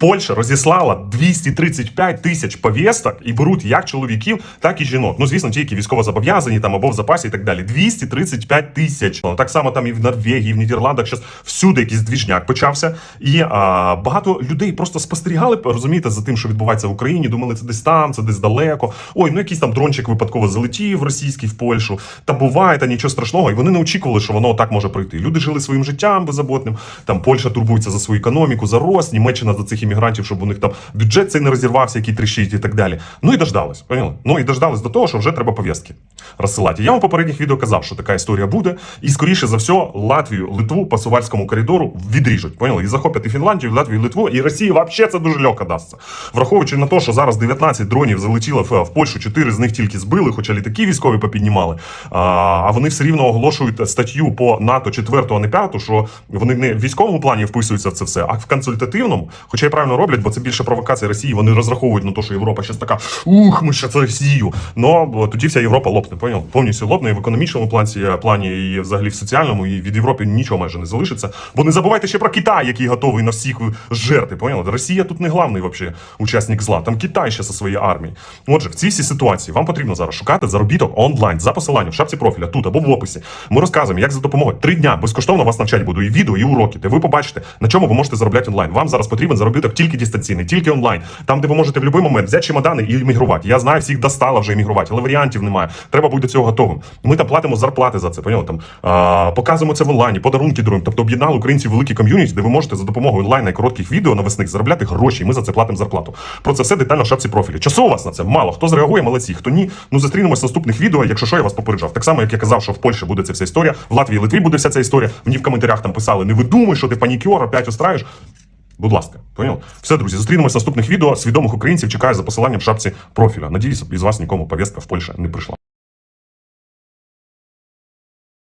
Польща розіслала 235 тисяч повісток і беруть як чоловіків, так і жінок. Ну звісно, ті, які військово зобов'язані там або в запасі і так далі. 235 тисяч. Ну, Так само там і в Норвегії, і в Нідерландах зараз всюди якийсь двіжняк почався. І а, багато людей просто спостерігали, розумієте, за тим, що відбувається в Україні. Думали, це десь там, це десь далеко. Ой, ну якийсь там дрончик випадково залетів російський в Польщу. Та буває, та нічого страшного. І вони не очікували, що воно так може пройти. Люди жили своїм життям беззаботним. Там Польща турбується за свою економіку, за рост, Німеччина за цих іммігрантів, щоб у них там бюджет цей не розірвався, який тріщить і так далі. Ну і дождались. Поняли? Ну і дождались до того, що вже треба пов'язки розсилати. Я вам попередніх відео казав, що така історія буде, і скоріше за все, Латвію, Литву по Сувальському коридору відріжуть. Поняли? І захоплять і Фінляндію, і Латвію, і Литву, і Росії взагалі це дуже легко дасться. Враховуючи на те, що зараз 19 дронів залетіло в, Польщу, 4 з них тільки збили, хоча літаки військові попіднімали. А, вони все рівно оголошують статтю по НАТО 4, а не 5, що вони не в військовому плані вписуються в це все, а в консультативному, хоча й правильно роблять, бо це більше провокація Росії. Вони розраховують на те, що Європа щас така ух, ми ще це Росію. Бо тоді вся Європа лопне, поняв? Повністю лопне і в економічному плані, плані, і взагалі в соціальному, і від Європи нічого майже не залишиться. Бо не забувайте ще про Китай, який готовий на всіх жерти. Поняли? Росія тут не главний вообще учасник зла. Там Китай ще зі своєю армією. Отже, в цій всій ситуації вам потрібно зараз шукати заробіток онлайн за посиланням в шапці профіля тут або в описі. Ми розказуємо, як за допомогою три дня безкоштовно вас навчати буду і відео, і уроки, де ви побачите, на чому ви можете заробляти онлайн. Вам зараз потрібен заробіток тільки дистанційний, тільки онлайн. Там, де ви можете в будь-який момент взяти чемодани і іммігрувати. Я знаю, всіх достало вже іммігрувати, але варіантів немає. Треба бути до цього готовим. Ми там платимо зарплати за це. Поняли? Там а, показуємо це в онлайні, подарунки даруємо. Тобто об'єднали українців великі ком'юніті, де ви можете за допомогою онлайна і коротких відео навесних заробляти гроші. І ми за це платимо зарплату. Про це все детально в шапці профілі. Часу у вас на це мало. Хто зреагує, молодці. Хто ні, ну зустрінемось в наступних відео. Якщо що, я вас попереджав. Так само, як я казав, що в Польщі буде ця вся історія, в Латвії Литві буде вся ця історія. Мені в коментарях там писали: не видумуй, що ти панікер, опять устраєш. Будь ласка, понял? Все, друзі, зустрінемось в наступних відео. Свідомих українців чекаю за посиланням в шапці профіля. Надіюсь, із вас нікому повістка в Польщі не прийшла.